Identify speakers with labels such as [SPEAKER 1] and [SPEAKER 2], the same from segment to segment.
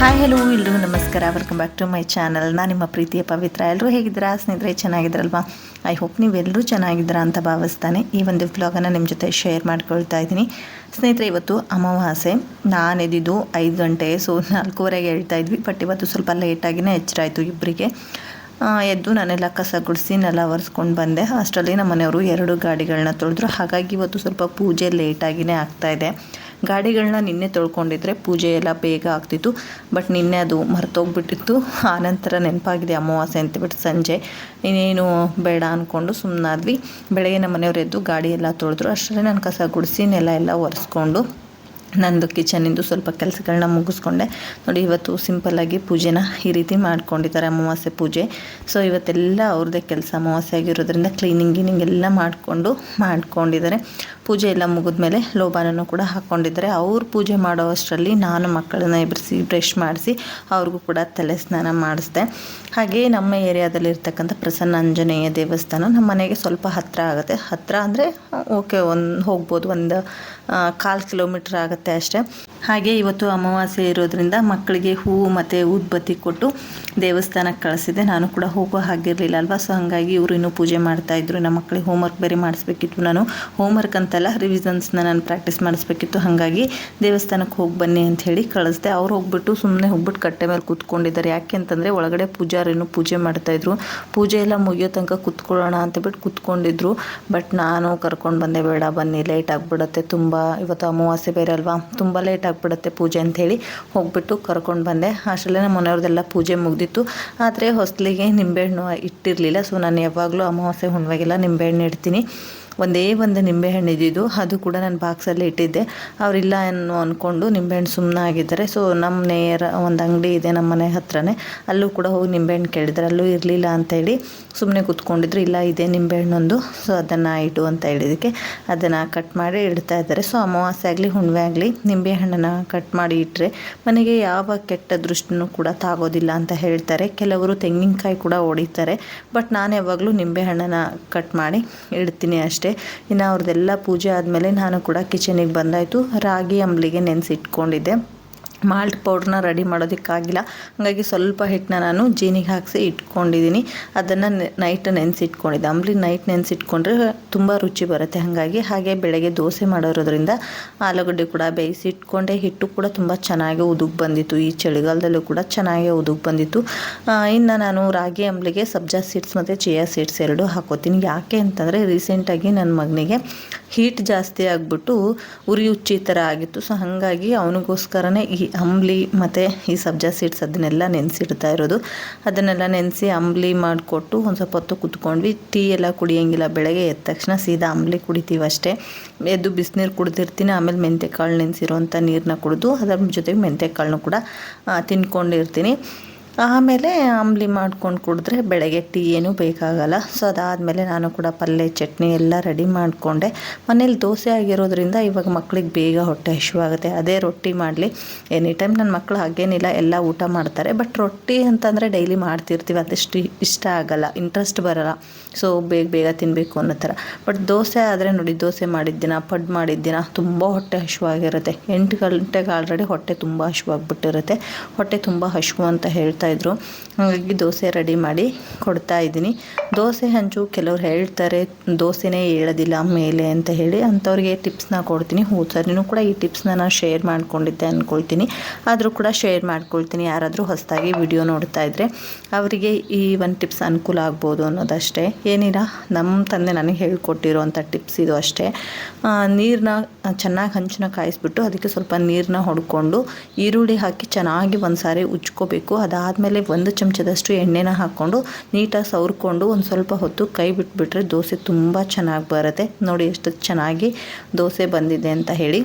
[SPEAKER 1] Hi hello ಎಲ್ರಿಗೂ ನಮಸ್ಕಾರ. Welcome back to my channel ನಾನು ನಿಮ್ಮ ಪ್ರೀತಿಯ ಪವಿತ್ರ. ಎಲ್ಲರೂ ಹೇಗಿದ್ದೀರಾ? ಸ್ನೇಹಿತರೆ ಚೆನ್ನಾಗಿದ್ರಲ್ವಾ ಐ ಹೋಪ್ ನೀವೆಲ್ಲರೂ ಚೆನ್ನಾಗಿದ್ದೀರಾ ಅಂತ ಭಾವಿಸ್ತಾನೆ ಈ ಒಂದು ವ್ಲಾಗನ್ನು ನಿಮ್ಮ ಜೊತೆ ಶೇರ್ ಮಾಡ್ಕೊಳ್ತಾ ಇದ್ದೀನಿ. ಸ್ನೇಹಿತರೆ, ಇವತ್ತು ಅಮಾವಾಸ್ಯೆ. ನಾನು ಎದ್ದಿದ್ದು ಐದು ಗಂಟೆ ಸೊ ನಾಲ್ಕೂವರೆಗೆ ಹೇಳ್ತಾ ಇದ್ವಿ ಬಟ್ ಇವತ್ತು ಸ್ವಲ್ಪ ಲೇಟಾಗಿನೇ ಎಚ್ಚರ ಆಯಿತು ಇಬ್ಬರಿಗೆ ಎದ್ದು ನಾನೆಲ್ಲ ಕಸ ಗುಡಿಸಿ, ನೆಲ ಒರೆಸ್ಕೊಂಡು ಬಂದೆ. ಅಷ್ಟರಲ್ಲಿ ನಮ್ಮ ಮನೆಯವರು ಎರಡು ಗಾಡಿಗಳನ್ನ ತೊಳೆದ್ರು. ಹಾಗಾಗಿ ಇವತ್ತು ಸ್ವಲ್ಪ ಪೂಜೆ ಲೇಟಾಗಿಯೇ ಆಗ್ತಾಯಿದೆ ಗಾಡಿಗಳನ್ನ ನಿನ್ನೆ ತೊಳ್ಕೊಂಡಿದ್ರೆ ಪೂಜೆ ಎಲ್ಲ ಬೇಗ ಆಗ್ತಿತ್ತು. ಬಟ್ ನಿನ್ನೆ ಅದು ಮರ್ತೋಗ್ಬಿಟ್ಟಿತ್ತು. ಆನಂತರ ನೆನಪಾಗಿದೆ ಅಮಾವಾಸ್ಯೆ ಅಂತಬಿಟ್ಟು ಸಂಜೆ. ಇನ್ನೇನು ಬೇಡ ಅಂದ್ಕೊಂಡು ಸುಮ್ಮನಾದ್ವಿ ಬೆಳಗ್ಗೆ ನಮ್ಮ ಮನೆಯವರು ಎದ್ದು ಗಾಡಿ ಎಲ್ಲ ತೊಳೆದ್ರು. ಅಷ್ಟರಲ್ಲಿ ನಾನು ಕಸ ಗುಡಿಸಿ ನೆಲ ಎಲ್ಲ ಒರೆಸ್ಕೊಂಡು ನಂದು ಕಿಚನಿಂದು ಸ್ವಲ್ಪ ಕೆಲಸಗಳನ್ನ ಮುಗಿಸ್ಕೊಂಡೆ. ನೋಡಿ, ಇವತ್ತು ಸಿಂಪಲ್ಲಾಗಿ ಪೂಜೆನ ಈ ರೀತಿ ಮಾಡ್ಕೊಂಡಿದ್ದಾರೆ ಅಮಾವಾಸ್ಯೆ ಪೂಜೆ. ಸೊ, ಇವತ್ತೆಲ್ಲ ಅವ್ರದ್ದೇ ಕೆಲಸ ಅಮಾವಾಸ್ಯೆ ಆಗಿರೋದ್ರಿಂದ ಕ್ಲೀನಿಂಗ್ ಗೀನಿಂಗ್ ಎಲ್ಲ ಮಾಡಿಕೊಂಡು, ಮಾಡ್ಕೊಂಡಿದ್ದಾರೆ. ಪೂಜೆ ಎಲ್ಲ ಮುಗಿದ್ಮೇಲೆ ಲೋಬಾನೂ ಕೂಡ ಹಾಕ್ಕೊಂಡಿದ್ದಾರೆ. ಅವ್ರು ಪೂಜೆ ಮಾಡೋ ಅಷ್ಟರಲ್ಲಿ ನಾನು ಮಕ್ಕಳನ್ನ ಎಬ್ಬರಿಸಿ ಬ್ರಷ್ ಮಾಡಿಸಿ ಅವ್ರಿಗೂ ಕೂಡ ತಲೆ ಸ್ನಾನ ಮಾಡಿಸ್ದೆ. ಹಾಗೆ ನಮ್ಮ ಏರಿಯಾದಲ್ಲಿ ಇರ್ತಕ್ಕಂಥ ಪ್ರಸನ್ನ ಆಂಜನೇಯ ದೇವಸ್ಥಾನ ನಮ್ಮ ಮನೆಗೆ ಸ್ವಲ್ಪ ಹತ್ತಿರ ಆಗುತ್ತೆ. ಹತ್ತಿರ ಅಂದರೆ, ಓಕೆ, ಒಂದು ಹೋಗ್ಬೋದು, ಒಂದು ಕಾಲು ಕಿಲೋಮೀಟ್ರ್ ಆಗುತ್ತೆ ಅಷ್ಟೇ. ಹಾಗೆ ಇವತ್ತು ಅಮಾವಾಸ್ಯೆ ಇರೋದ್ರಿಂದ ಮಕ್ಕಳಿಗೆ ಹೂವು ಮತ್ತು ಊದ್ಬತ್ತಿ ಕೊಟ್ಟು ದೇವಸ್ಥಾನಕ್ಕೆ ಕಳಿಸಿದೆ. ನಾನು ಕೂಡ ಹೋಗೋ ಹಾಗಿರಲಿಲ್ಲ ಅಲ್ವಾ? ಸೊ ಹಾಗಾಗಿ ಇವರು ಇನ್ನೂ ಪೂಜೆ ಮಾಡ್ತಾಯಿದ್ರು ನಮ್ಮ ಮಕ್ಕಳಿಗೆ ಹೋಮ್ವರ್ಕ್ ಬೇರೆ ಮಾಡಿಸ್ಬೇಕಿತ್ತು. ನಾನು ಹೋಮ್ವರ್ಕ್ ಅಂತಲ್ಲ ರಿವಿಸನ್ಸ್ನ ನಾನು ಪ್ರಾಕ್ಟೀಸ್ ಮಾಡಿಸ್ಬೇಕಿತ್ತು. ಹಾಗಾಗಿ ದೇವಸ್ಥಾನಕ್ಕೆ ಹೋಗಿ ಬನ್ನಿ ಅಂತ ಹೇಳಿ ಕಳಿಸ್ದೆ. ಅವ್ರು ಹೋಗ್ಬಿಟ್ಟು ಸುಮ್ಮನೆ ಹೋಗ್ಬಿಟ್ಟು ಕಟ್ಟೆ ಮೇಲೆ ಕೂತ್ಕೊಂಡಿದ್ದಾರೆ. ಯಾಕೆ ಅಂತಂದರೆ ಒಳಗಡೆ ಪೂಜಾರೇನು ಪೂಜೆ ಮಾಡ್ತಾಯಿದ್ರು ಪೂಜೆ ಎಲ್ಲ ಮುಗಿಯೋ ತನಕ ಕೂತ್ಕೊಳ್ಳೋಣ ಅಂತಬಿಟ್ಟು ಕೂತ್ಕೊಂಡಿದ್ರು. ಬಟ್ ನಾನು ಕರ್ಕೊಂಡು ಬಂದೆ, ಬೇಡ ಬನ್ನಿ ಲೇಟ್ ಆಗಿಬಿಡುತ್ತೆ. ತುಂಬ, ಇವತ್ತು ಅಮಾವಾಸ್ಯೆ ಬೇರೆ ಅಲ್ವಾ? ತುಂಬ ಲೇಟ್ ಆಗಿಬಿಡುತ್ತೆ ಪೂಜೆ ಅಂಥೇಳಿ ಹೋಗ್ಬಿಟ್ಟು ಕರ್ಕೊಂಡು ಬಂದೆ. ಅಷ್ಟರಲ್ಲೇ ನಮ್ಮ ಮನೆಯವ್ರದ್ದೆಲ್ಲ ಪೂಜೆ ಮುಗ್ದಿತ್ತು. ಆದರೆ ಹೊಸ್ಲಿಗೆ ನಿಂಬೆಹಣ್ಣು ಇಟ್ಟಿರಲಿಲ್ಲ. ಸೊ ನಾನು ಯಾವಾಗಲೂ ಅಮಾವಾಸ್ಯೆ ಹುಣ್ಣಿಗೆಲ್ಲ ನಿಂಬೆಹಣ್ಣು ಇಡ್ತೀನಿ. ಒಂದೇ ಒಂದು ನಿಂಬೆಹಣ್ಣು ಇದ್ದಿದ್ದು, ಅದು ಕೂಡ ನಾನು ಬಾಕ್ಸಲ್ಲಿ ಇಟ್ಟಿದ್ದೆ. ಅವರಿಲ್ಲ ಅನ್ನೋ ಅಂದ್ಕೊಂಡು ನಿಂಬೆಹಣ್ಣು ಸುಮ್ಮನೆ ಆಗಿದ್ದಾರೆ. ಸೊ ನಮ್ಮ ನೇರ ಒಂದು ಅಂಗಡಿ ಇದೆ ನಮ್ಮ ಮನೆ ಹತ್ರನೇ. ಅಲ್ಲೂ ಕೂಡ ಹೋಗಿ ನಿಂಬೆಹಣ್ಣು ಕೇಳಿದ್ರೆ. ಅಲ್ಲೂ ಇರಲಿಲ್ಲ ಅಂತೇಳಿ ಸುಮ್ಮನೆ ಕೂತ್ಕೊಂಡಿದ್ರು. ಇಲ್ಲ, ಇದೆ ನಿಂಬೆಹಣ್ಣೊಂದು ಸೊ ಅದನ್ನು ಇಡು ಅಂತ ಹೇಳಿದಕ್ಕೆ ಅದನ್ನು ಕಟ್ ಮಾಡಿ ಇಡ್ತಾ ಇದ್ದಾರೆ. ಸೊ ಅಮಾವಾಸ್ಯೆ ಆಗಲಿ, ಹುಣ್ಣಿಮೆ ಆಗಲಿ ನಿಂಬೆಹಣ್ಣನ್ನು ಕಟ್ ಮಾಡಿ ಇಟ್ಟರೆ ಮನೆಗೆ ಯಾವ ಕೆಟ್ಟ ದೃಷ್ಟಿನೂ ಕೂಡ ತಾಗೋದಿಲ್ಲ ಅಂತ ಹೇಳ್ತಾರೆ. ಕೆಲವರು ತೆಂಗಿನಕಾಯಿ ಕೂಡ ಹೊಡಿತಾರೆ. ಬಟ್ ನಾನು ಯಾವಾಗಲೂ ನಿಂಬೆಹಣ್ಣನ್ನು ಕಟ್ ಮಾಡಿ ಇಡ್ತೀನಿ ಅಷ್ಟೇ. ಇನ್ನು ಅವ್ರದ್ದೆಲ್ಲ ಪೂಜೆ ಆದಮೇಲೆ ನಾನು ಕೂಡ ಕಿಚನಿಗೆ ಬಂದಾಯಿತು. ರಾಗಿ ಅಂಬಲಿಗೆ ನೆನೆಸಿಟ್ಕೊಂಡಿದ್ದೆ. ಮಾಲ್ಟ್ ಪೌಡ್ರನ್ನ ರೆಡಿ ಮಾಡೋದಕ್ಕಾಗಿಲ್ಲ. ಹಾಗಾಗಿ ಸ್ವಲ್ಪ ಹಿಟ್ಟನ್ನ ನಾನು ಜೀನಿಗೆ ಹಾಕಿಸಿ ಇಟ್ಕೊಂಡಿದ್ದೀನಿ ಅದನ್ನು ನೈಟ್ ನೆನೆಸಿಟ್ಕೊಂಡಿದ್ದೆ. ಅಂಬ್ಲಿ ನೈಟ್ ನೆನೆಸಿಟ್ಕೊಂಡ್ರೆ ತುಂಬ ರುಚಿ ಬರುತ್ತೆ. ಹಾಗಾಗಿ ಹಾಗೆ ಬೆಳಗ್ಗೆ ದೋಸೆ ಮಾಡೋದ್ರಿಂದ ಆಲೂಗಡ್ಡೆ ಕೂಡ ಬೇಯಿಸಿಟ್ಕೊಂಡೆ, ಹಿಟ್ಟು ಕೂಡ ತುಂಬ ಚೆನ್ನಾಗಿ ಉದುಗ್ ಬಂದಿತ್ತು. ಈ ಚಳಿಗಾಲದಲ್ಲೂ ಕೂಡ ಚೆನ್ನಾಗಿ ಉದುಗ್ ಬಂದಿತ್ತು. ಇನ್ನು ನಾನು ರಾಗಿ ಅಂಬ್ಲಿಗೆ ಸಬ್ಜಾ ಸೀಡ್ಸ್ ಮತ್ತು ಚಿಯಾ ಸೀಡ್ಸ್ ಎರಡು ಹಾಕೋತೀನಿ. ಯಾಕೆ ಅಂತಂದರೆ ರೀಸೆಂಟಾಗಿ ನನ್ನ ಮಗನಿಗೆ ಹೀಟ್ ಜಾಸ್ತಿ ಆಗಿಬಿಟ್ಟು ಉರಿ ಹುಚ್ಚಿ ಥರ ಆಗಿತ್ತು. ಸೊ ಹಾಗಾಗಿ ಅವನಿಗೋಸ್ಕರನೇ ಈ ಅಂಬ್ಲಿ ಮತ್ತು ಈ ಸಬ್ಜಾ ಸೀಡ್ಸ್ ಅದನ್ನೆಲ್ಲ ನೆನೆಸಿಡ್ತಾ ಇರೋದು. ಅದನ್ನೆಲ್ಲ ನೆನೆಸಿ ಅಂಬ್ಲಿ ಮಾಡಿಕೊಟ್ಟು ಒಂದು ಸ್ವಲ್ಪ ಹೊತ್ತು ಕುತ್ಕೊಂಡ್ವಿ. ಟೀ ಎಲ್ಲ ಕುಡಿಯೋಂಗಿಲ್ಲ. ಬೆಳಗ್ಗೆ ಎದ್ದ ತಕ್ಷಣ ಸೀದಾ ಅಂಬ್ಲಿ ಕುಡಿತೀವಿ ಅಷ್ಟೇ. ಎದ್ದು ಬಿಸಿನೀರು ಕುಡ್ದಿರ್ತೀನಿ. ಆಮೇಲೆ ಮೆಂತ್ಯಕಾಳು ನೆನೆಸಿರೋಂಥ ನೀರನ್ನ ಕುಡಿದು, ಅದರ ಜೊತೆಗೆ ಮೆಂತ್ಯಕಾಳನ್ನು ಕೂಡ ತಿನ್ಕೊಂಡಿರ್ತೀನಿ. ಆಮೇಲೆ ಅಂಬ್ಲಿ ಮಾಡ್ಕೊಂಡು ಕುಡಿದ್ರೆ ಬೆಳಗ್ಗೆ ಟೀ ಏನೂ ಬೇಕಾಗಲ್ಲ. ಸೊ ಅದಾದಮೇಲೆ ನಾನು ಕೂಡ ಪಲ್ಯ ಚಟ್ನಿ ಎಲ್ಲ ರೆಡಿ ಮಾಡಿಕೊಂಡೆ. ಮನೇಲಿ ದೋಸೆ ಆಗಿರೋದ್ರಿಂದ ಇವಾಗ ಮಕ್ಳಿಗೆ ಬೇಗ ಹೊಟ್ಟೆ ಹಸಿವಾಗುತ್ತೆ ಅದೇ ರೊಟ್ಟಿ ಮಾಡಲಿ. ಎನಿ ಟೈಮ್ ನನ್ನ ಮಕ್ಕಳು ಹಾಗೇನಿಲ್ಲ, ಎಲ್ಲ ಊಟ ಮಾಡ್ತಾರೆ. ಬಟ್ ರೊಟ್ಟಿ ಅಂತಂದರೆ ಡೈಲಿ ಮಾಡ್ತಿರ್ತೀವಿ. ಅದಷ್ಟು ಇಷ್ಟ ಆಗಲ್ಲ. ಇಂಟ್ರೆಸ್ಟ್ ಬರಲ್ಲ. ಸೊ ಬೇಗ ಬೇಗ ತಿನ್ನಬೇಕು ಅನ್ನೋ ಥರ. ಬಟ್ ದೋಸೆ ಆದರೆ ನೋಡಿ, ದೋಸೆ ಮಾಡಿದ್ದಿನ, ಪಡ್ ಮಾಡಿದ್ದಿನ ತುಂಬ ಹೊಟ್ಟೆ ಹಸಿವಾಗಿರುತ್ತೆ ಎಂಟು ಗಂಟೆಗೆ ಆಲ್ರೆಡಿ ಹೊಟ್ಟೆ ತುಂಬ ಹಶುವಾಗಿಬಿಟ್ಟಿರುತ್ತೆ ಹೊಟ್ಟೆ ತುಂಬ ಹಶು ಅಂತ ಹೇಳ್ತಾ ಇದ್ರು ಹಾಗಾಗಿ ದೋಸೆ ರೆಡಿ ಮಾಡಿ ಕೊಡ್ತಾ ಇದ್ದೀನಿ. ದೋಸೆ ಹಂಚು ಕೆಲವ್ರು ಹೇಳ್ತಾರೆ, ದೋಸೆನೇ ಹೇಳೋದಿಲ್ಲ ಮೇಲೆ ಅಂತ ಹೇಳಿ ಅಂಥವ್ರಿಗೆ ಟಿಪ್ಸ್ನ ಕೊಡ್ತೀನಿ. ಸರಿನೂ ಕೂಡ ಈ ಟಿಪ್ಸ್ನ ನಾನು ಶೇರ್ ಮಾಡ್ಕೊಂಡಿದ್ದೆ ಅಂದ್ಕೊಳ್ತೀನಿ ಆದರೂ ಕೂಡ ಶೇರ್ ಮಾಡ್ಕೊಳ್ತೀನಿ. ಯಾರಾದರೂ ಹೊಸದಾಗಿ ವಿಡಿಯೋ ನೋಡ್ತಾ ಇದ್ದರೆ ಅವರಿಗೆ ಈ ಒಂದು ಟಿಪ್ಸ್ ಅನುಕೂಲ ಆಗ್ಬೋದು ಅನ್ನೋದಷ್ಟೇ. ಏನಿಲ್ಲ ನಮ್ಮ ತಂದೆ ನನಗೆ ಹೇಳ್ಕೊಟ್ಟಿರೋವಂಥ ಟಿಪ್ಸ್ ಇದು ಅಷ್ಟೇ. ನೀರನ್ನ ಚೆನ್ನಾಗಿ ಹಂಚಿನ ಕಾಯಿಸ್ಬಿಟ್ಟು ಅದಕ್ಕೆ ಸ್ವಲ್ಪ ನೀರನ್ನ ಹೊಡ್ಕೊಂಡು ಈರುಳ್ಳಿ ಹಾಕಿ ಚೆನ್ನಾಗಿ ಒಂದು ಸಾರಿ ಉಜ್ಕೋಬೇಕು ಅದಾದಮೇಲೆ ಒಂದು ಚಮಚದಷ್ಟು ಎಣ್ಣೆನ ಹಾಕ್ಕೊಂಡು ನೀಟಾಗಿ ಸವರ್ಕೊಂಡು ಒಂದು ಸ್ವಲ್ಪ ಹೊತ್ತು ಕೈ ಬಿಟ್ಬಿಟ್ರೆ ದೋಸೆ ತುಂಬ ಚೆನ್ನಾಗಿ ಬರುತ್ತೆ. ನೋಡಿ ಎಷ್ಟು ಚೆನ್ನಾಗಿ ದೋಸೆ ಬಂದಿದೆ ಅಂತ ಹೇಳಿ.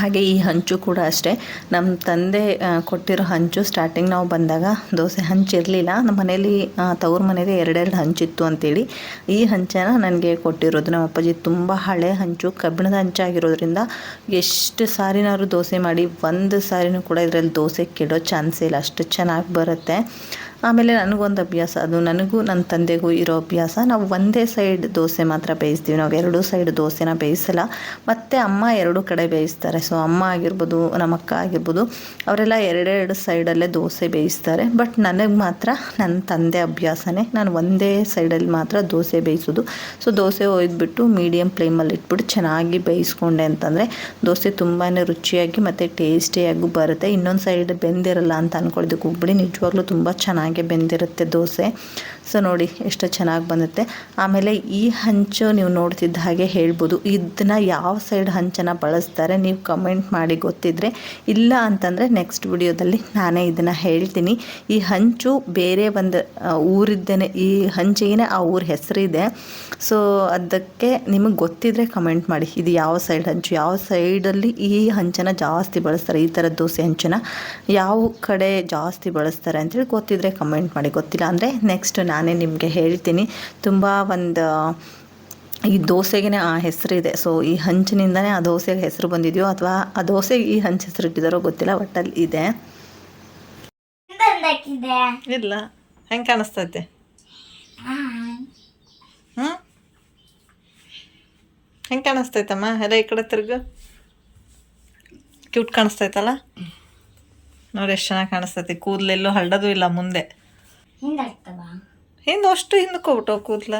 [SPEAKER 1] ಹಾಗೆ ಈ ಹಂಚು ಕೂಡ ಅಷ್ಟೇ. ನಮ್ಮ ತಂದೆ ಕೊಟ್ಟಿರೋ ಹಂಚು ಸ್ಟಾರ್ಟಿಂಗ್ ನಾವು ಬಂದಾಗ ದೋಸೆ ಹಂಚು ಇರಲಿಲ್ಲ ನಮ್ಮ ಮನೇಲಿ ತವ್ರ ಮನೇಲಿ ಎರಡೆರಡು ಹಂಚಿತ್ತು ಅಂತೇಳಿ. ಈ ಹಂಚನ ನನಗೆ ಕೊಟ್ಟಿರೋದು. ನಮ್ಮ ಅಪ್ಪಾಜಿ ತುಂಬ ಹಳೆ ಹಂಚು. ಕಬ್ಬಿಣದ ಹಂಚಾಗಿರೋದ್ರಿಂದ ಎಷ್ಟು ಸಾರಿನಾದ್ರು ದೋಸೆ ಮಾಡಿ ಒಂದು ಸಾರಿನೂ ಕೂಡ ಇದರಲ್ಲಿ ದೋಸೆ ಕೆಡೋ ಚಾನ್ಸೇ ಇಲ್ಲ. ಅಷ್ಟು ಚೆನ್ನಾಗಿ ಬರುತ್ತೆ. ಆಮೇಲೆ ನನಗೊಂದು ಅಭ್ಯಾಸ, ಅದು ನನಗೂ ನನ್ನ ತಂದೆಗೂ ಇರೋ ಅಭ್ಯಾಸ. ನಾವು ಒಂದೇ ಸೈಡ್ ದೋಸೆ ಮಾತ್ರ ಬೇಯಿಸ್ತೀವಿ. ನಾವು ಎರಡೂ ಸೈಡ್ ದೋಸೆನ ಬೇಯಿಸಲ್ಲ. ಮತ್ತು ಅಮ್ಮ ಎರಡೂ ಕಡೆ ಬೇಯಿಸ್ತಾರೆ. ಸೊ ಅಮ್ಮ ಆಗಿರ್ಬೋದು, ನಮ್ಮ ಅಕ್ಕ ಆಗಿರ್ಬೋದು, ಅವರೆಲ್ಲ ಎರಡೆರಡು ಸೈಡಲ್ಲೇ ದೋಸೆ ಬೇಯಿಸ್ತಾರೆ. ಬಟ್ ನನಗೆ ಮಾತ್ರ ನನ್ನ ತಂದೆ ಅಭ್ಯಾಸನೇ ನಾನು ಒಂದೇ ಸೈಡಲ್ಲಿ ಮಾತ್ರ ದೋಸೆ ಬೇಯಿಸೋದು. ಸೊ ದೋಸೆ ಒಯ್ದುಬಿಟ್ಟು ಮೀಡಿಯಮ್ ಫ್ಲೇಮಲ್ಲಿ ಇಟ್ಬಿಟ್ಟು ಚೆನ್ನಾಗಿ ಬೇಯಿಸ್ಕೊಂಡೆ ಅಂತಂದರೆ ದೋಸೆ ತುಂಬಾ ರುಚಿಯಾಗಿ ಮತ್ತು ಟೇಸ್ಟಿಯಾಗೂ ಬರುತ್ತೆ. ಇನ್ನೊಂದು ಸೈಡ್ ಬೆಂದಿರಲ್ಲ ಅಂತ ಅಂದ್ಕೊಳ್ದಕ್ಕೆ ಹೋಗ್ಬಿಡಿ. ನಿಜವಾಗ್ಲೂ ತುಂಬ ಚೆನ್ನಾಗಿ ಬೆಂದಿರುತ್ತೆ ದೋಸೆ ಸೊ ನೋಡಿ ಎಷ್ಟು ಚೆನ್ನಾಗಿ ಬಂದುತ್ತೆ. ಆಮೇಲೆ ಈ ಹಂಚು ನೀವು ನೋಡ್ತಿದ್ದ ಹಾಗೆ ಹೇಳ್ಬೋದು. ಇದನ್ನ ಯಾವ ಸೈಡ್ ಹಂಚನ್ನು ಬಳಸ್ತಾರೆ ನೀವು ಕಮೆಂಟ್ ಮಾಡಿ ಗೊತ್ತಿದ್ರೆ. ಇಲ್ಲ ಅಂತಂದರೆ ನೆಕ್ಸ್ಟ್ ವಿಡಿಯೋದಲ್ಲಿ ನಾನೇ ಇದನ್ನು ಹೇಳ್ತೀನಿ. ಈ ಹಂಚು ಬೇರೆ ಒಂದು ಊರಿದ್ದೇನೆ, ಈ ಹಂಚಿಗೆ ಆ ಊರ ಹೆಸರಿದೆ. ಸೊ ಅದಕ್ಕೆ ನಿಮಗೆ ಗೊತ್ತಿದ್ರೆ ಕಮೆಂಟ್ ಮಾಡಿ. ಇದು ಯಾವ ಸೈಡ್ ಹಂಚು? ಯಾವ ಸೈಡಲ್ಲಿ ಈ ಹಂಚನ ಜಾಸ್ತಿ ಬಳಸ್ತಾರೆ? ಈ ಥರ ದೋಸೆ ಹಂಚನ್ನು ಯಾವ ಕಡೆ ಜಾಸ್ತಿ ಬಳಸ್ತಾರೆ ಅಂತೇಳಿ ಗೊತ್ತಿದ್ರೆ ಕಮೆಂಟ್ ಮಾಡಿ. ಗೊತ್ತಿಲ್ಲ ಅಂದರೆ ನೆಕ್ಸ್ಟ್ ನಾನೇ ನಿಮಗೆ ಹೇಳ್ತೀನಿ. ತುಂಬ ಒಂದು ಈ ದೋಸೆಗೆ ಆ ಹೆಸರಿದೆ. ಸೊ ಈ ಹಂಚಿನಿಂದನೇ ಆ ದೋಸೆಗೆ ಹೆಸರು ಬಂದಿದೆಯೋ ಅಥವಾ ಆ ದೋಸೆಗೆ ಈ ಹಂಚು ಹೆಸರು ಇಟ್ಟಿದಾರೋ ಗೊತ್ತಿಲ್ಲ ಒಟ್ಟಲ್ಲಿ ಇದೆ.
[SPEAKER 2] ಇಲ್ಲ ಹೆಂಗೆ ಕಾಣಿಸ್ತೈತೆ? ಹ್ಞೂ ಹೆಂಗೆ ಕಾಣಿಸ್ತೈತಮ್ಮ? ಎಲ್ಲ ಈ ಕಡೆ ತಿರ್ಗು. ಕ್ಯೂಟ್ ಕಾಣಿಸ್ತೈತಲ್ಲ? ನೋಡಿ ಎಷ್ಟು ಚೆನ್ನಾಗಿ ಕಾಣಿಸ್ತೈತಿ. ಕೂದಲೆಲ್ಲೂ ಹಳ್ಳದು ಇಲ್ಲ ಮುಂದೆ. ಹಿಂದೆ ಅಷ್ಟು ಹಿಂದಕ್ಕೆ ಹೋಗ್ಬಿಟ್ಟವು ಕೂದಲ.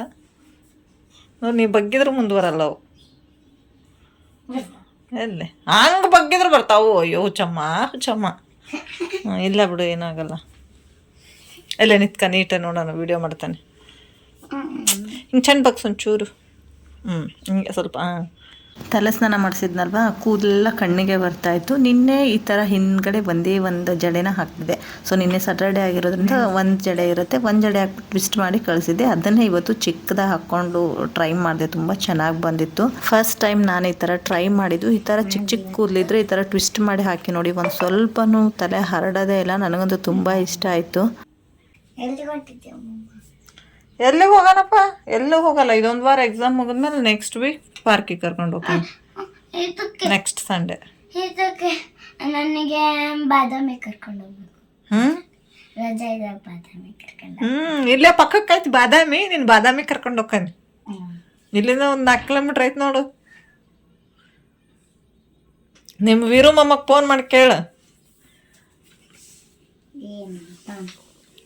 [SPEAKER 2] ನೋಡಿ ನೀವು ಬಗ್ಗಿದ್ರೆ ಮುಂದುವರಲ್ಲ ಅವು. ಎಲ್ಲಿ? ಹಂಗೆ ಬಗ್ಗಿದ್ರೆ ಬರ್ತಾವು. ಅಯ್ಯೋ ಚಮ್ಮ ಚಮ್ಮ ಇಲ್ಲ ಬಿಡು ಏನಾಗಲ್ಲ. ಎಲ್ಲ ನಿತ್ಕ ನೀಟಾಗಿ ನೋಡೋಣ ವಿಡಿಯೋ ಮಾಡ್ತಾನೆ. ಹಿಂಗೆ ಚೆಂದ ಬಗ್ಸ್ ಒಂಚೂರು. ಹ್ಞೂ ಹಿಂಗೆ ಸ್ವಲ್ಪ ಹಾಂ.
[SPEAKER 1] ತಲೆ ಸ್ನಾನ ಮಾಡಿಸಿದ್ನಲ್ವ? ಕೂದಲೆಲ್ಲ ಕಣ್ಣಿಗೆ ಬರ್ತಾ ಇತ್ತು ನಿನ್ನೆ ಈ ಥರ ಹಿಂದ್ಗಡೆ ಒಂದೇ ಒಂದು ಜಡೆನ ಹಾಕಿದೆ ಸೊ ನಿನ್ನೆ ಸಾಟರ್ಡೆ ಆಗಿರೋದ್ರಿಂದ ಒಂದು ಜಡೆ ಇರುತ್ತೆ. ಒಂದು ಜಡೆ ಹಾಕಿ ಟ್ವಿಸ್ಟ್ ಮಾಡಿ ಕಳಿಸಿದ್ದೆ. ಅದನ್ನೇ ಇವತ್ತು ಚಿಕ್ಕದಾಗಿ ಹಾಕ್ಕೊಂಡು ಟ್ರೈ ಮಾಡಿದೆ. ತುಂಬ ಚೆನ್ನಾಗಿ ಬಂದಿತ್ತು. ಫಸ್ಟ್ ಟೈಮ್ ನಾನು ಈ ಥರ ಟ್ರೈ ಮಾಡಿದ್ದು. ಈ ಥರ ಚಿಕ್ಕ ಚಿಕ್ಕ ಕೂದಲಿದ್ರೆ ಈ ಥರ ಟ್ವಿಸ್ಟ್ ಮಾಡಿ ಹಾಕಿ ನೋಡಿ. ಒಂದು ಸ್ವಲ್ಪನೂ ತಲೆ ಹರಡೋದೇ ಇಲ್ಲ. ನನಗಂತೂ ತುಂಬ ಇಷ್ಟ ಆಯಿತು.
[SPEAKER 3] ಎಲ್ಲಿ ಹೋಗನಪ್ಪ
[SPEAKER 2] ಎಲ್ಲಿ ಹೋಗೋಣಪ್ಪ? ಎಲ್ಲೂ ಹೋಗಲ್ಲ? ಇದೊಂದು ವಾರ ಎಕ್ಸಾಮ್ ಮುಗಿದ್ಮೇಲೆ ನೆಕ್ಸ್ಟ್ ವೀಕ್ ಪಾರ್ಕಿಗೆ ಕರ್ಕೊಂಡು ಹೋಗ್ತೀನಿ. ನೆಕ್ಸ್ಟ್ ಸಂಡೇ
[SPEAKER 3] ಇದಕ್ಕೆ ನನಗೆ ಬಾದಾಮಿ ಕರ್ಕೊಂಡು ಹೋಗ್ಬೇಕು. ರಜಾ ಇದೆ ಬಾದಾಮಿ ಕರ್ಕೊಂಡು
[SPEAKER 2] ಇಲ್ಲೇ ಪಕ್ಕಕ್ಕೆ ಆಯ್ತು ಬಾದಾಮಿ ನೀನು ಬಾದಾಮಿ ಕರ್ಕೊಂಡು ಹೋಗ್ತಾನೆ ಇಲ್ಲಿಂದ ಒಂದು ನಾಲ್ಕು ಕಿಲೋಮೀಟ್ರ್ ಐತೆ ನೋಡು. ನಿಮ್ಮ ವೀರು ಫೋನ್ ಮಾಡಿ ಕೇಳು
[SPEAKER 3] ಏನು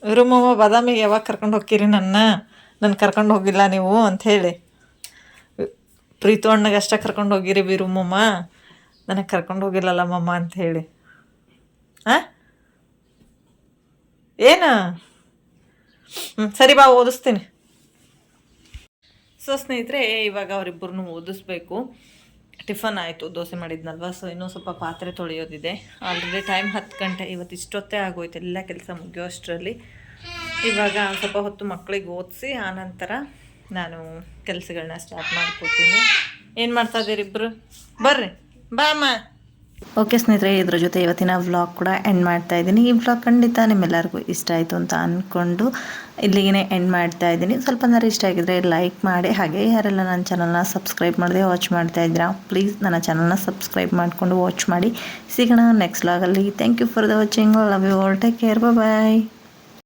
[SPEAKER 2] ಬಾದಾಮಿ ಬಾದಾಮಿಗೆ ಯಾವಾಗ ಕರ್ಕೊಂಡು ಹೋಗ್ತೀರಿ ನನ್ನ? ನನ್ನ ಕರ್ಕೊಂಡು ಹೋಗಿಲ್ಲ ನೀವು ಅಂತ ಹೇಳಿ. ಪ್ರೀತು ಅಣ್ಣಗೆ ಅಷ್ಟೇ ಕರ್ಕೊಂಡು ಹೋಗಿರಿ ವೀರು ನನಗೆ ಕರ್ಕೊಂಡು ಹೋಗಿಲ್ಲಲ್ಲ ಮಮ್ಮ ಅಂತ ಹೇಳಿ. ಹಾಂ ಏನು? ಹ್ಞೂ ಸರಿ ಬಾ, ಓದಿಸ್ತೀನಿ. ಸೊ ಸ್ನೇಹಿತರೆ, ಇವಾಗ ಅವರಿಬ್ಬರನ್ನು ಓದಿಸ್ಬೇಕು. ಟಿಫನ್ ಆಯಿತು, ದೋಸೆ ಮಾಡಿದ್ನಲ್ವ? ಸೊ ಇನ್ನೂ ಸ್ವಲ್ಪ ಪಾತ್ರೆ ತೊಳೆಯೋದಿದೆ. ಆಲ್ರೆಡಿ ಟೈಮ್ ಹತ್ತು ಗಂಟೆ, ಇವತ್ತು ಇಷ್ಟೊತ್ತೇ ಆಗೋಯ್ತು. ಎಲ್ಲ ಕೆಲಸ ಮುಗಿಯೋ ಅಷ್ಟರಲ್ಲಿ. ಇವಾಗ ಸ್ವಲ್ಪ ಹೊತ್ತು ಮಕ್ಕಳಿಗೆ ಓದಿಸಿ, ಆನಂತರ ನಾನು ಕೆಲಸಗಳನ್ನ ಸ್ಟಾರ್ಟ್ ಮಾಡ್ಕೋತೀನಿ. ಏನು ಮಾಡ್ತಾ ಇದ್ದೀರಿ ಇಬ್ಬರು ಬರ್ರಿ. ಬಾ ಅಮ್ಮ
[SPEAKER 1] ಓಕೆ ಸ್ನೇಹಿತರೆ, ಇದ್ರ ಜೊತೆ ಇವತ್ತಿನ ವ್ಲಾಗ್ ಕೂಡ ಎಂಡ್ ಮಾಡ್ತಾ ಇದ್ದೀನಿ. ಈ ವ್ಲಾಗ್ ಖಂಡಿತ ನಿಮ್ಮೆಲ್ಲರಿಗೂ ಇಷ್ಟ ಆಯಿತು ಅಂತ ಅಂದ್ಕೊಂಡು ಇಲ್ಲಿಗೆ ಎಂಡ್ ಮಾಡ್ತಾ ಇದ್ದೀನಿ. ಸ್ವಲ್ಪ ಅಂದರೆ ಇಷ್ಟ ಆಗಿದ್ರೆ ಲೈಕ್ ಮಾಡಿ. ಹಾಗೆ ಯಾರೆಲ್ಲ ನನ್ನ ಚಾನಲ್ನ ಸಬ್ಸ್ಕ್ರೈಬ್ ಮಾಡಿದೆ ವಾಚ್ ಮಾಡ್ತಾ ಇದ್ದೀರಾ ಪ್ಲೀಸ್ ನನ್ನ ಚಾನಲ್ನ ಸಬ್ಸ್ಕ್ರೈಬ್ ಮಾಡಿಕೊಂಡು ವಾಚ್ ಮಾಡಿ. ಸಿಗೋಣ ನೆಕ್ಸ್ಟ್ ವ್ಲಾಗಲ್ಲಿ thank you for the watching love you all take care bye